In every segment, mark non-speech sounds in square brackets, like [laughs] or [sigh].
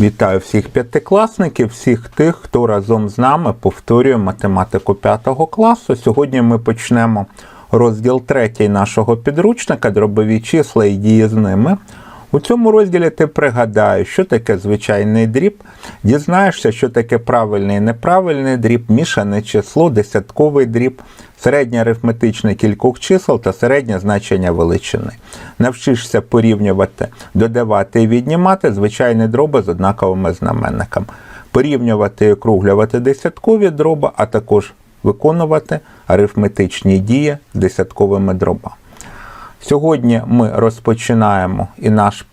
Вітаю всіх п'ятикласників, всіх тих, хто разом з нами повторює математику п'ятого класу. Сьогодні ми почнемо розділ третій нашого підручника дробові числа і дії з ними. У цьому розділі ти пригадаєш, що таке звичайний дріб, дізнаєшся, що таке правильний і неправильний дріб, мішане число, десятковий дріб, середнє арифметичне кількох чисел та середнє значення величини. Навчишся порівнювати, додавати і віднімати звичайні дроби з однаковими знаменниками, порівнювати і округлювати десяткові дроби, а також виконувати арифметичні дії з десятковими дробами. Сьогодні ми розпочинаємо і наш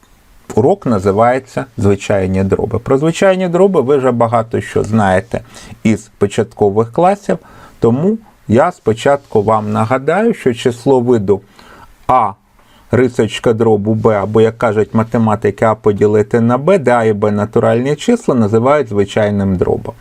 урок називається Звичайні дроби. Про звичайні дроби ви вже багато що знаєте із початкових класів, тому я спочатку вам нагадаю, що число виду А рисочка дробу Б, або, як кажуть математики, А поділити на Б, де А і Б натуральні числа називають звичайним дробом.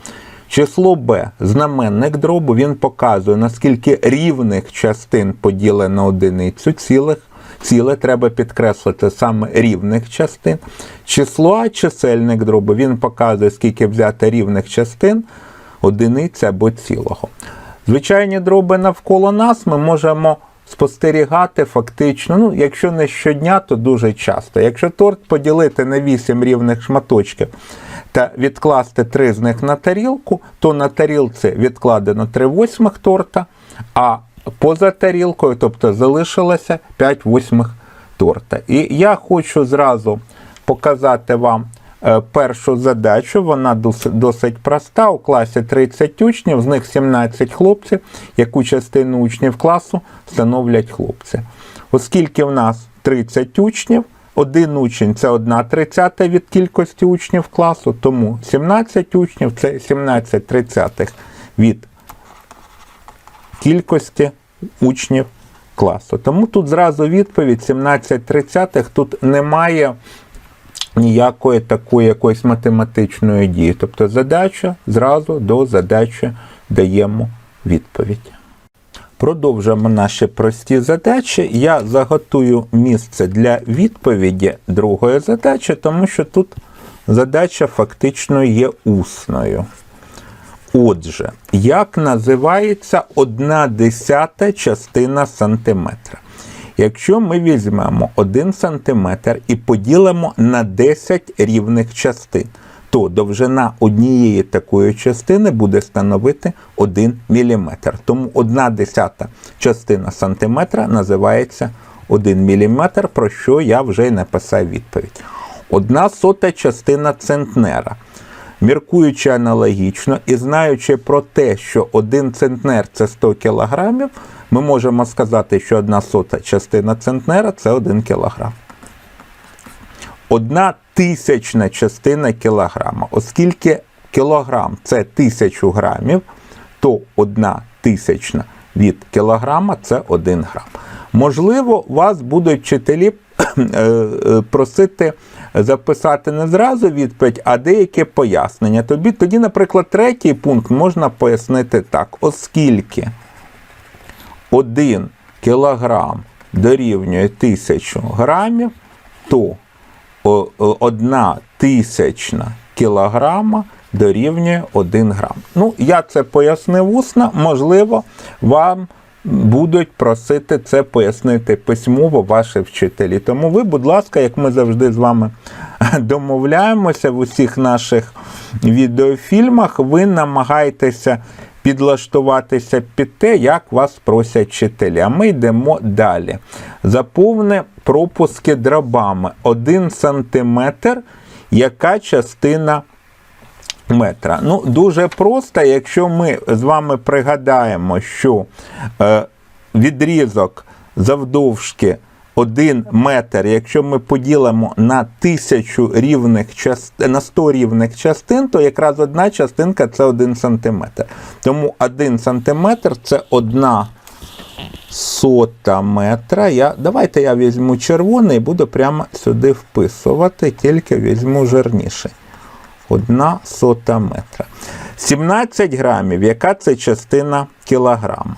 Число b, знаменник дробу, він показує, наскільки рівних частин поділено одиницю, цілих, ціле треба підкреслити саме рівних частин. Число А, чисельник дробу, він показує, скільки взяти рівних частин, одиниці або цілого. Звичайні дроби навколо нас ми можемо спостерігати фактично, ну, якщо не щодня, то дуже часто. Якщо торт поділити на 8 рівних шматочків та відкласти 3 з них на тарілку, то на тарілці відкладено 3 восьмих торта, а поза тарілкою, тобто залишилося 5 восьмих торта. І я хочу зразу показати вам е, першу задачу. Вона досить, проста. У класі 30 учнів, з них 17 хлопців, яку частину учнів класу становлять хлопці. Оскільки в нас 30 учнів, один учень це 1 тридцята від кількості учнів класу, тому 17 учнів це 17 тридцятих від кількості учнів класу. Тому тут зразу відповідь 17 тридцятих, тут немає ніякої такої якоїсь математичної дії. Тобто задача зразу до задачі даємо відповідь. Продовжуємо наші прості задачі. Я заготую місце для відповіді другої задачі, тому що тут задача фактично є усною. Отже, як називається одна десята частина сантиметра? Якщо ми візьмемо 1 см і поділимо на 10 рівних частин, то довжина однієї такої частини буде становити 1 мм. Тому 1 десята частина сантиметра називається 1 мм, про що я вже й написав відповідь. Одна сота частина центнера. Міркуючи аналогічно і знаючи про те, що 1 центнер це 100 кг, ми можемо сказати, що одна сота частина центнера це 1 кг. Одна тисячна частина кілограма. Оскільки кілограм це тисячу грамів, то одна тисячна від кілограма це 1 грам. Можливо, вас будуть вчителі [clears throat] просити записати не зразу відповідь, а деяке пояснення. Тобі, тоді, наприклад, третій пункт можна пояснити так, оскільки 1 кілограм дорівнює 1000 грамів, то одна тисячна кілограма дорівнює 1 грам. Ну, я це пояснив усно, можливо, вам будуть просити це пояснити письмово ваші вчителі. Тому ви, будь ласка, як ми завжди з вами [laughs] домовляємося в усіх наших відеофільмах, ви намагаєтеся підлаштуватися під те, як вас просять вчителі. А ми йдемо далі. Заповни пропуски дробами 1 см, яка частина метра. Ну, Дуже просто, якщо ми з вами пригадаємо, що е, відрізок завдовжки 1 метр, якщо ми поділимо на 1000 рівних частин, на 100 рівних частин, то якраз одна частинка це 1 см. Тому 1 см це 1 сота метра. Я, Давайте я візьму червоний і буду прямо сюди вписувати, тільки візьму жирніший. 1 сота метра. 17 грамів, яка це частина кілограма?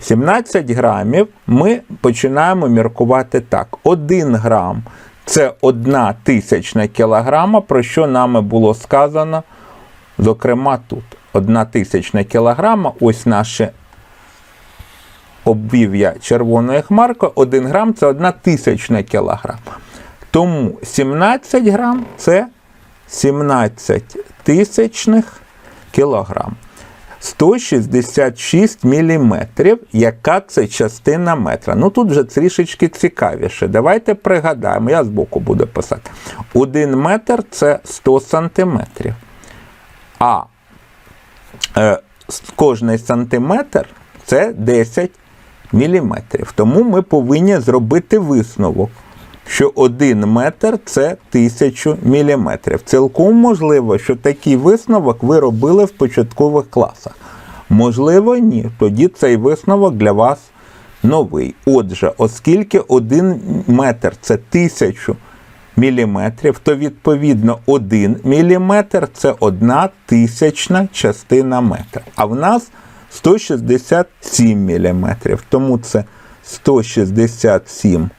17 грамів ми починаємо міркувати так. 1 грам це одна тисячна кілограма, про що нами було сказано, зокрема тут. Одна тисячна кілограма, ось наше обвів я червоною хмаркою, 1 грам це одна тисячна кілограма. Тому 17 грам це 17 тисячних кілограм. 166 міліметрів, яка це частина метра. Ну тут вже трішечки цікавіше. Давайте пригадаємо, я збоку буду писати. 1 метр це 100 сантиметрів. А е, кожний сантиметр це 10 міліметрів. Тому ми повинні зробити висновок, що 1 метр це 1000 міліметрів. Цілком можливо, що такий висновок ви робили в початкових класах. Можливо, ні. Тоді цей висновок для вас новий. Отже, оскільки 1 метр це 1000 міліметрів, то відповідно 1 міліметр це одна тисячна частина метра. А в нас 167 міліметрів. Тому це 167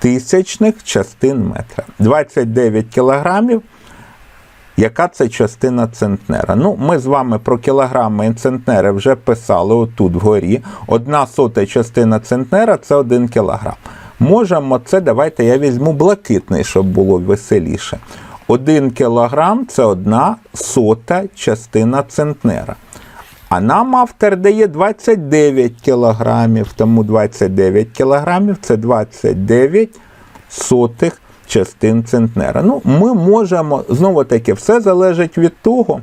тисячних частин метра. 29 кілограмів. Яка це частина центнера? Ну, ми з вами про кілограми і центнери вже писали отут вгорі. Одна сота частина центнера це 1 кілограм. Можемо це, давайте я візьму блакитний, щоб було веселіше. 1 кілограм це одна сота частина центнера. А нам автор дає 29 кілограмів, тому 29 кілограмів це 29 сотих частин центнера. Ну, ми можемо, знову таки, все залежить від того,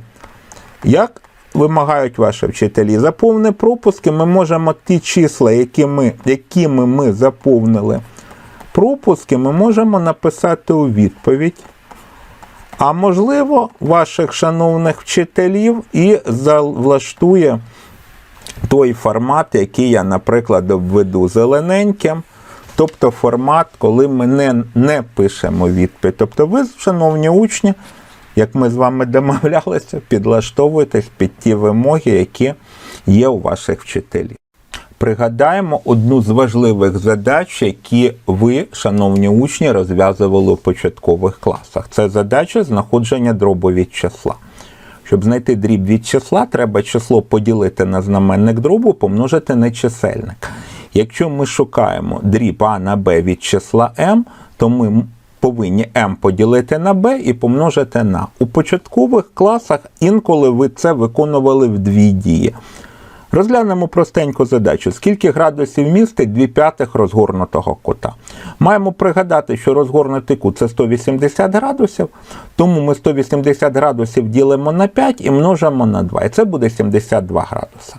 як вимагають ваші вчителі. Заповни пропуски, ми можемо ті числа, які ми, якими ми заповнили пропуски, ми можемо написати у відповідь. А можливо, ваших шановних вчителів і влаштує той формат, який я, наприклад, введу зелененьким. Тобто формат, коли ми не, не пишемо відповідь. Тобто ви, шановні учні, як ми з вами домовлялися, підлаштовуєтесь під ті вимоги, які є у ваших вчителів. Пригадаємо одну з важливих задач, які ви, шановні учні, розв'язували у початкових класах. Це задача знаходження дробу від числа. Щоб знайти дріб від числа, треба число поділити на знаменник дробу, помножити на чисельник. Якщо ми шукаємо дріб А на Б від числа m, то ми повинні m поділити на b і помножити на. У початкових класах інколи ви це виконували в дві дії. Розглянемо простеньку задачу. Скільки градусів містить 2 п'ятих розгорнутого кута? Маємо пригадати, що розгорнутий кут це 180 градусів, тому ми 180 градусів ділимо на 5 і множимо на 2. І це буде 72 градуса.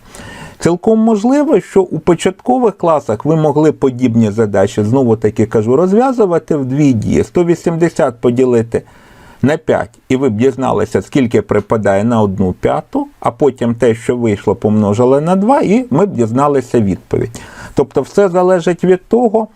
Цілком можливо, що у початкових класах ви могли подібні задачі, знову таки кажу, розв'язувати в дві дії. 180 поділити на 5, і ви б дізналися, скільки припадає на одну п'яту, а потім те, що вийшло, помножили на 2, і ми б дізналися відповідь. Тобто все залежить від того,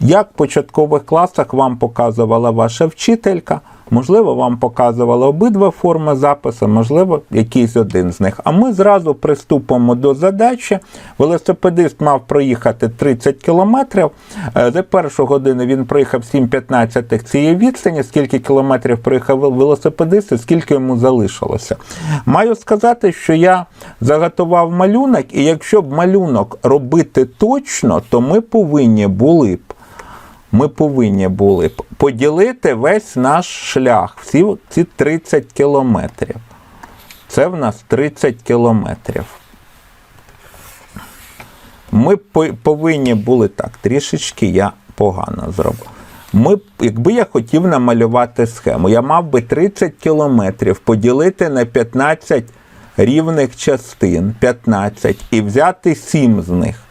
як в початкових класах вам показувала ваша вчителька. Можливо, вам показувала обидва форми запису, можливо, якийсь один з них. А ми зразу приступимо до задачі. Велосипедист мав проїхати 30 кілометрів. Е, За першу годину він проїхав 7,15 цієї відстані. Скільки кілометрів проїхав велосипедист і скільки йому залишилося. Маю сказати, що я заготував малюнок, і якщо б малюнок робити точно, то ми повинні були б ми повинні були поділити весь наш шлях, всі ці 30 кілометрів. Це в нас 30 кілометрів. Ми повинні були так, трішечки я погано зробив. Ми, якби я хотів намалювати схему, я мав би 30 кілометрів поділити на 15 рівних частин, 15, і взяти 7 з них.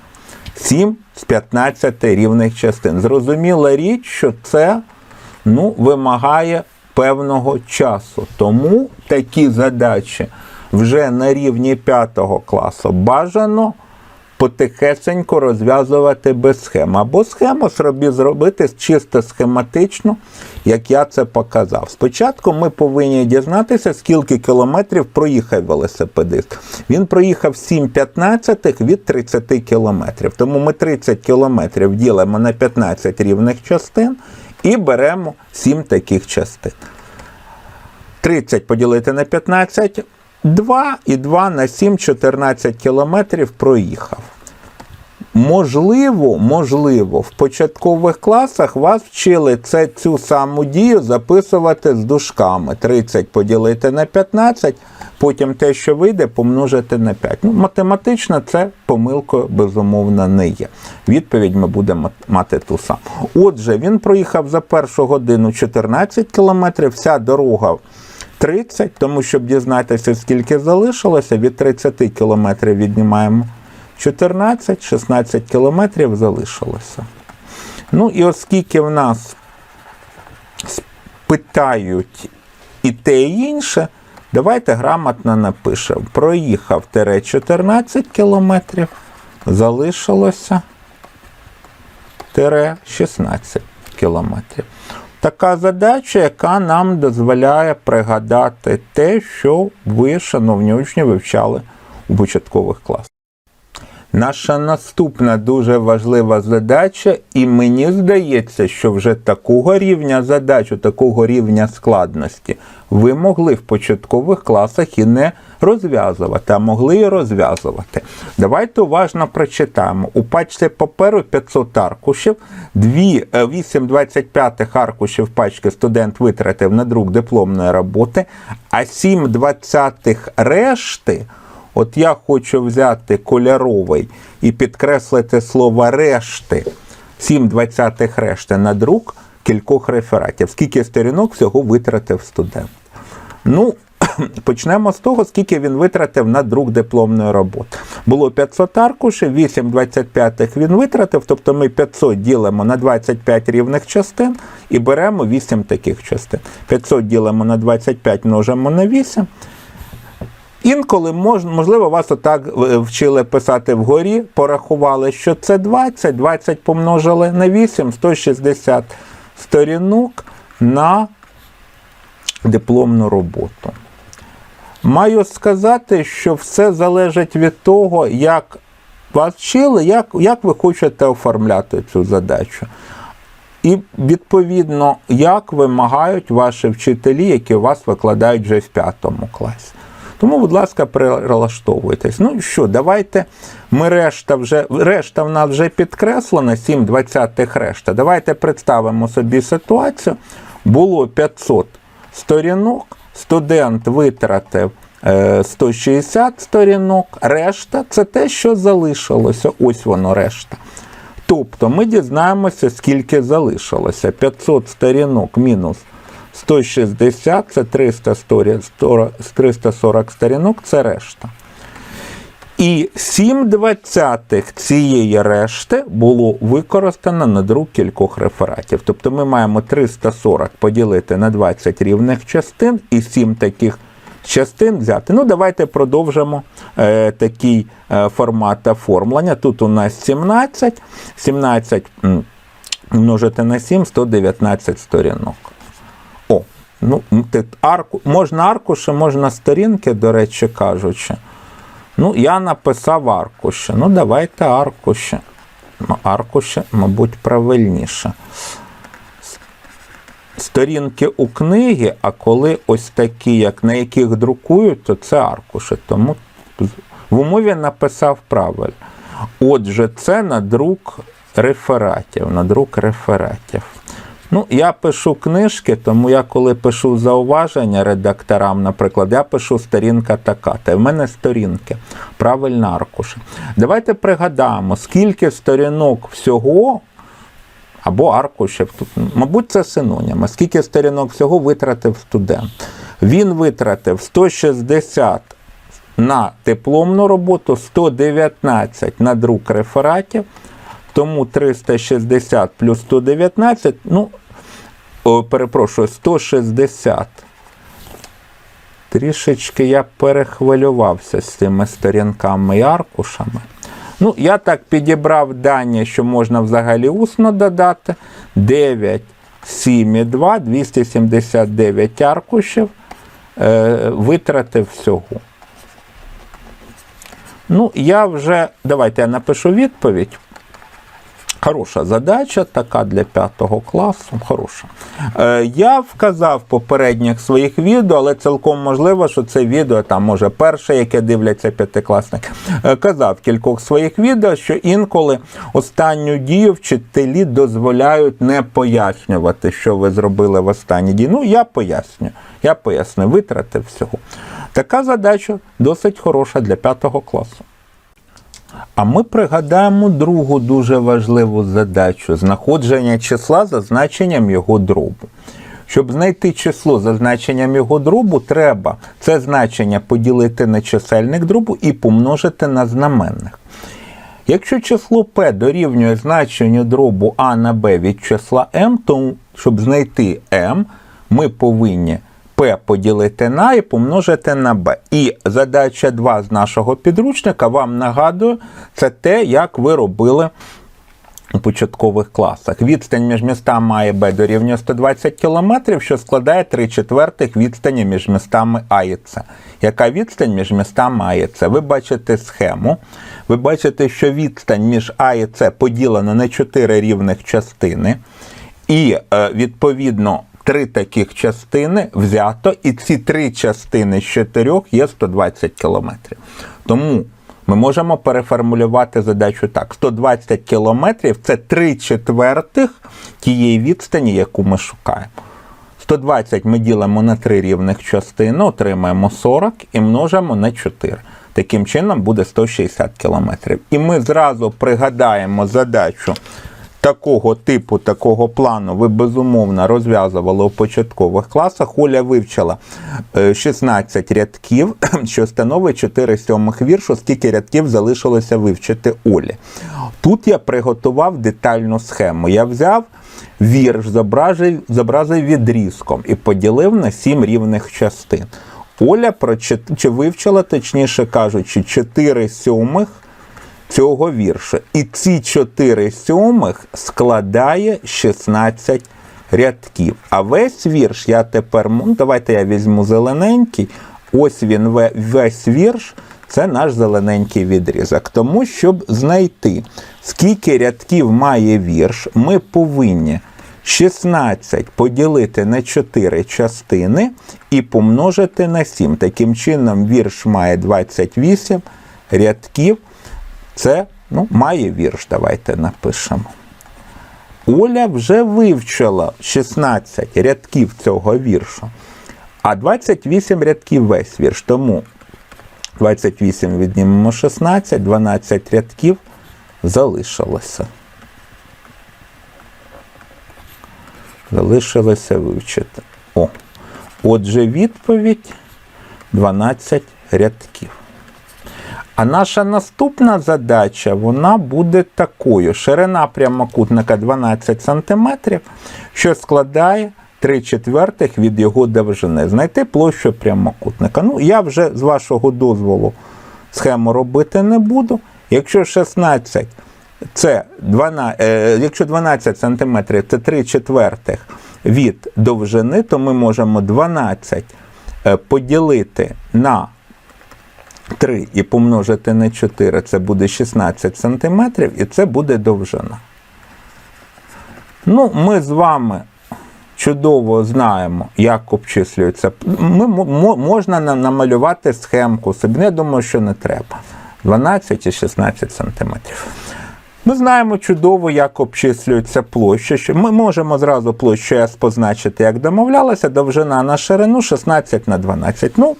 7 з 15 рівних частин. Зрозуміла річ, що це ну, вимагає певного часу. Тому такі задачі вже на рівні 5 класу бажано потихесенько розв'язувати без схем. Або схему собі зробити чисто схематично, як я це показав. Спочатку ми повинні дізнатися, скільки кілометрів проїхав велосипедист. Він проїхав 7,15 від 30 кілометрів. Тому ми 30 кілометрів ділимо на 15 рівних частин І беремо 7 таких частин. 30 поділити на 15, 2 і 2 на 7, 14 кілометрів проїхав. Можливо, можливо, в початкових класах вас вчили це, цю саму дію записувати з дужками. 30 поділити на 15, потім те, що вийде, помножити на 5. Ну, математично це помилкою, безумовно, не є. Відповідь ми будемо мати ту саму. Отже, він проїхав за першу годину 14 кілометрів, вся дорога 30, тому щоб дізнатися, скільки залишилося, від 30 кілометрів віднімаємо 14-16 кілометрів залишилося. Ну і оскільки в нас питають і те, і інше, давайте грамотно напишемо. Проїхав тире 14 кілометрів, залишилося тире 16 кілометрів. Така задача, яка нам дозволяє пригадати те, що ви, шановні учні, вивчали у початкових класах. Наша наступна дуже важлива задача, і мені здається, що вже такого рівня задачу, такого рівня складності ви могли в початкових класах і не розв'язувати, а могли і розв'язувати. Давайте уважно прочитаємо. У пачці паперу 500 аркушів, 8 25 аркушів пачки студент витратив на друк дипломної роботи, а 7 двадцятих решти. От я хочу взяти кольоровий і підкреслити слово решти, 7 двадцятих решти на друк кількох рефератів. Скільки сторінок всього витратив студент? Ну, [clears throat] почнемо з того, скільки він витратив на друк дипломної роботи. Було 500 аркушів, 8 25 він витратив, тобто ми 500 ділимо на 25 рівних частин і беремо 8 таких частин. 500 ділимо на 25 множимо на 8. Інколи мож, можливо, вас отак вчили писати вгорі, порахували, що це 20, 20 помножили на 8, 160 сторінок на дипломну роботу. Маю сказати, що все залежить від того, як вас вчили, як, як ви хочете оформляти цю задачу. І, відповідно, як вимагають ваші вчителі, які вас викладають вже в п'ятому класі. Тому, будь ласка, прилаштовуйтесь. Ну що, давайте ми решта вже решта в нас вже підкреслена, 7 двадцятих решта. Давайте представимо собі ситуацію. Було 500 сторінок, студент витратив 160 сторінок, решта це те, що залишилося. Ось воно решта. Тобто ми дізнаємося, скільки залишилося. 500 сторінок мінус 160 це 300 340 сторінок, це решта. І 7 двадцятих цієї решти було використано на друк кількох рефератів. Тобто ми маємо 340 поділити на 20 рівних частин і 7 таких частин взяти. Ну, давайте продовжимо е, такий е, формат оформлення. Тут у нас 17, 17 множити на 7, 119 сторінок. О, ну, арку, можна аркуші, можна сторінки, до речі кажучи. Ну, я написав аркуші. Ну, давайте аркуші. Аркуші, мабуть, правильніше. Сторінки у книги, а коли ось такі, як на яких друкують, то це аркуші. Тому в умові написав правильно. Отже, це на друк рефератів. На друк рефератів. Ну, я пишу книжки, тому я коли пишу зауваження редакторам, наприклад, я пишу сторінка така. Та в мене сторінки, правильно аркуші. Давайте пригадаємо, скільки сторінок всього. Або аркушів тут, мабуть, це синоніми. Скільки сторінок всього витратив студент? Він витратив 160 на дипломну роботу, 119 на друк рефератів, тому 360 плюс 119, ну, о, перепрошую, 160. Трішечки я перехвилювався з цими сторінками і аркушами. Ну, я так підібрав дані, що можна взагалі усно додати. 9, 7 і 2, 279 аркушів е, витратив всього. Ну, я вже, давайте я напишу відповідь. Хороша задача, така для п'ятого класу. Хороша. Е, я вказав в попередніх своїх відео, але цілком можливо, що це відео, там може перше, яке дивляться п'ятикласники, е, казав в кількох своїх відео, що інколи останню дію вчителі дозволяють не пояснювати, що ви зробили в останній дії. Ну, я поясню. Я поясню, витратив всього. Така задача досить хороша для п'ятого класу. А ми пригадаємо другу дуже важливу задачу знаходження числа за значенням його дробу. Щоб знайти число за значенням його дробу, треба це значення поділити на чисельник дробу і помножити на знаменник. Якщо число p дорівнює значенню дробу а на b від числа m, то щоб знайти m, ми повинні p поділити на і помножити на b. І задача 2 з нашого підручника вам нагадую, це те, як ви робили у початкових класах. Відстань між містами А і Б дорівнює 120 км, що складає 3 четвертих відстані між містами А і С. Яка відстань між містами А і С? Ви бачите схему. Ви бачите, що відстань між А і С поділена на 4 рівних частини. І, е, відповідно, три таких частини взято, і ці три частини з чотирьох є 120 кілометрів. Тому ми можемо переформулювати задачу так: 120 кілометрів це 3 четвертих тієї відстані, яку ми шукаємо. 120 ми ділимо на 3 рівних частини, отримаємо 40 і множимо на 4. Таким чином буде 160 кілометрів. І ми зразу пригадаємо задачу такого типу, такого плану ви безумовно розв'язували у початкових класах. Оля вивчила е, 16 рядків, [clears throat] що становить 4 сьомих віршу, скільки рядків залишилося вивчити Олі. Тут я приготував детальну схему. Я взяв вірш, зобразив, зобразив відрізком і поділив на 7 рівних частин. Оля прочит... чи вивчила, точніше кажучи, 4 сьомих цього вірша. І ці 4 сьомих складає 16 рядків. А весь вірш я тепер, давайте я візьму зелененький. Ось він весь вірш. Це наш зелененький відрізок. Тому, щоб знайти, скільки рядків має вірш, ми повинні 16 поділити на 4 частини і помножити на 7. Таким чином, вірш має 28 рядків. Це ну, має вірш, давайте напишемо. Оля вже вивчила 16 рядків цього віршу, а 28 рядків весь вірш. Тому 28 віднімемо 16, 12 рядків залишилося. Залишилося вивчити. О. Отже, відповідь 12 рядків. А наша наступна задача вона буде такою: ширина прямокутника 12 см, що складає 3 четвертих від його довжини. Знайти площу прямокутника. Ну, я вже з вашого дозволу схему робити не буду. Якщо 16 це 12, е, якщо 12 см це 3 четвертих від довжини, то ми можемо 12 е, поділити на 3 і помножити на 4, це буде 16 см, і це буде довжина. Ну, ми з вами чудово знаємо, як обчислюється. Ми, мо- можна на- намалювати схемку собі. Ну, Я думаю, що не треба. 12 і 16 сантиметрів. Ми знаємо чудово, як обчислюється площа. Ми можемо зразу площу S позначити, як домовлялося, довжина на ширину 16 на 12. Ну,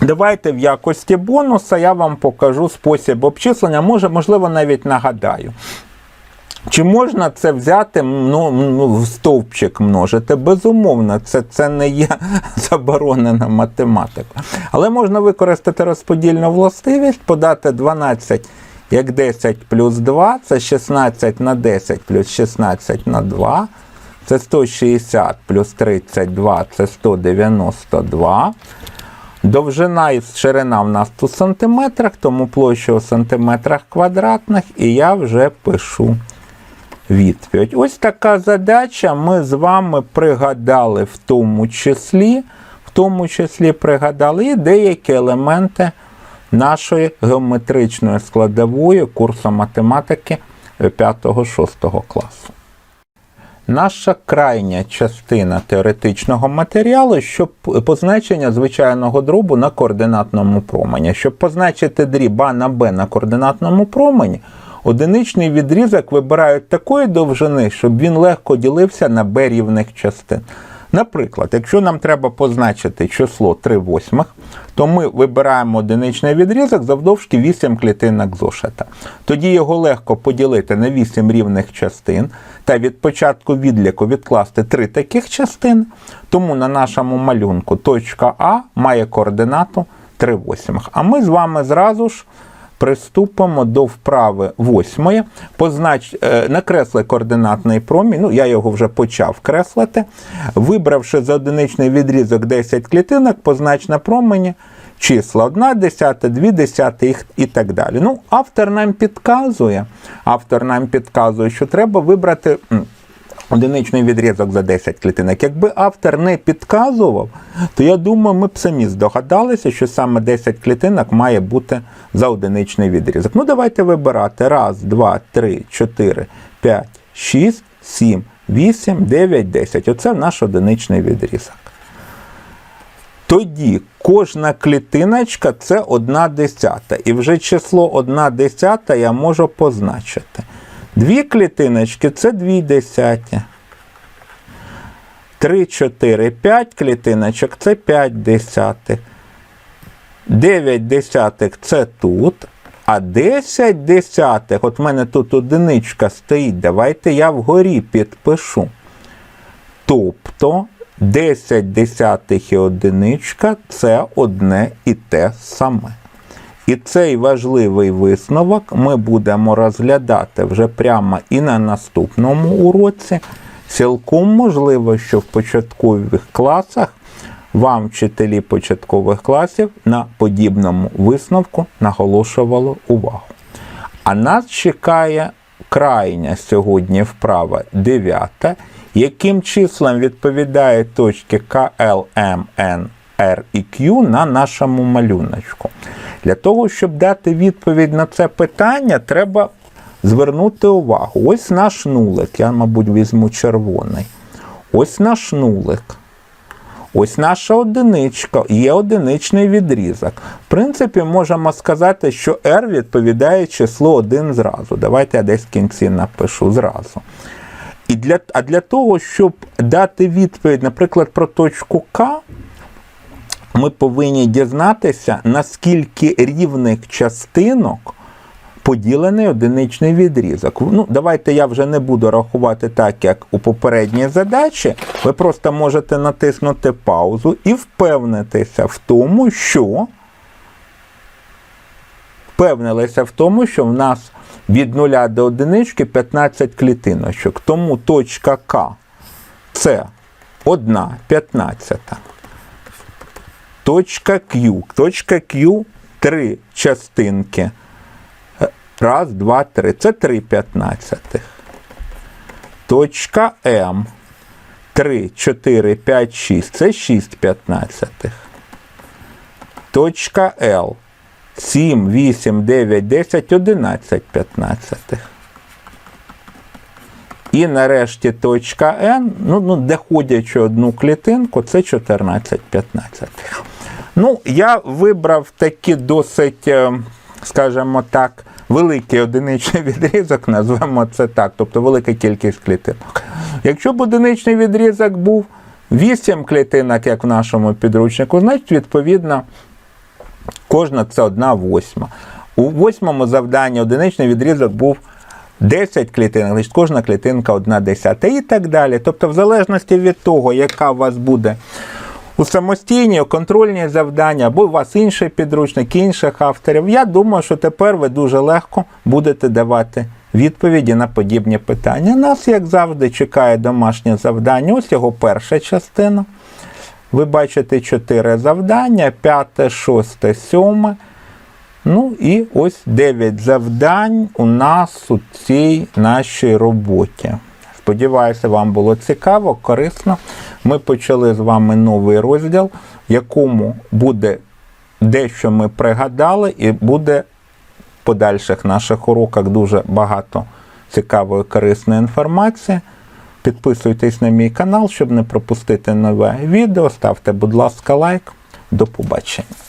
Давайте в якості бонуса я вам покажу спосіб обчислення, може, можливо, навіть нагадаю. Чи можна це взяти ну, ну, в стовпчик множити? Безумовно, це, це не є [laughs] заборонена математика. Але можна використати розподільну властивість, подати 12 як 10 плюс 2, це 16 на 10 плюс 16 на 2, це 160 плюс 32, це 192. Довжина і ширина в нас тут сантиметрах, тому площа у сантиметрах квадратних, і я вже пишу відповідь. Ось така задача. Ми з вами пригадали в тому числі, в тому числі пригадали і деякі елементи нашої геометричної складової курсу математики 5-6 класу. Наша крайня частина теоретичного матеріалу, щоб позначення звичайного дробу на координатному промені. Щоб позначити дріб А на Б на координатному промені, одиничний відрізок вибирають такої довжини, щоб він легко ділився на Б рівних частин. Наприклад, якщо нам треба позначити число 3 восьмих, то ми вибираємо одиничний відрізок завдовжки 8 клітинок зошита. Тоді його легко поділити на 8 рівних частин та від початку відліку відкласти 3 таких частини. Тому на нашому малюнку точка А має координату 3 восьмих. А ми з вами зразу ж приступимо до вправи восьмої. Познач... е, Накресли координатний промінь, ну я його вже почав креслити. Вибравши за одиничний відрізок 10 клітинок, познач на промені числа 1 десята, 2 десяти і так далі. Ну, автор нам підказує, автор нам підказує, що треба вибрати. Одиничний відрізок за 10 клітинок. Якби автор не підказував, то я думаю, ми б самі здогадалися, що саме 10 клітинок має бути за одиничний відрізок. Ну, давайте вибирати. Раз, два, три, чотири, п'ять, шість, сім, вісім, дев'ять, десять. Оце наш одиничний відрізок. Тоді кожна клітиночка це одна десята. І вже число одна десята я можу позначити. Дві клітиночки це дві десяті. 3, 4, 5 клітиночок це 5 десятих. 9 десятих це тут. А 10 десятих, от в мене тут одиничка стоїть. Давайте я вгорі підпишу. Тобто 10 десятих і одиничка це одне і те саме. І цей важливий висновок ми будемо розглядати вже прямо і на наступному уроці. Цілком можливо, що в початкових класах вам вчителі початкових класів на подібному висновку наголошували увагу. А нас чекає крайня сьогодні вправа 9, яким числам відповідають точки К, Л, М, Н, і Q на нашому малюночку. Для того, щоб дати відповідь на це питання, треба звернути увагу. Ось наш нулик, я, мабуть, візьму червоний. Ось наш нулик. Ось наша одиничка, є одиничний відрізок. В принципі, можемо сказати, що R відповідає числу 1 зразу. Давайте я десь в кінці напишу зразу. І для, а для того, щоб дати відповідь, наприклад, про точку К, ми повинні дізнатися, наскільки рівних частинок поділений одиничний відрізок. Ну, давайте я вже не буду рахувати так, як у попередній задачі. Ви просто можете натиснути паузу і впевнитися в тому, що впевнилися в тому, що в нас від 0 до одинички 15 клітиночок. Тому точка К це 1 15. Точка Q. Точка Q три частинки. Раз, два, три. Це 3 п'ятнадцятих. Точка М. 3, 4, 5, 6. Це 6 п'ятнадцятих. Точка Л. 7, 8, 9, 10, 11 п'ятнадцятих. І нарешті точка N, ну, ну доходячи одну клітинку, це 14 п'ятнадцятих. Ну, я вибрав такі досить, е, скажімо так, великий одиничний [laughs] відрізок, назвемо це так, тобто велика кількість клітинок. Якщо б одиничний відрізок був 8 клітинок, як в нашому підручнику, значить, відповідно, кожна це одна восьма. У восьмому завданні одиничний відрізок був 10 клітинок, значить кожна клітинка одна десята і так далі. Тобто, в залежності від того, яка у вас буде у самостійні, у контрольні завдання, або у вас інший підручник, інших авторів, я думаю, що тепер ви дуже легко будете давати відповіді на подібні питання. Нас, як завжди, чекає домашнє завдання. Ось його перша частина. Ви бачите чотири завдання: п'яте, шосте, сьоме. Ну і ось 9 завдань у нас у цій нашій роботі. Сподіваюся, вам було цікаво, корисно. Ми почали з вами новий розділ, в якому буде дещо ми пригадали, і буде в подальших наших уроках дуже багато цікавої корисної інформації. Підписуйтесь на мій канал, щоб не пропустити нове відео. Ставте, будь ласка, лайк. До побачення.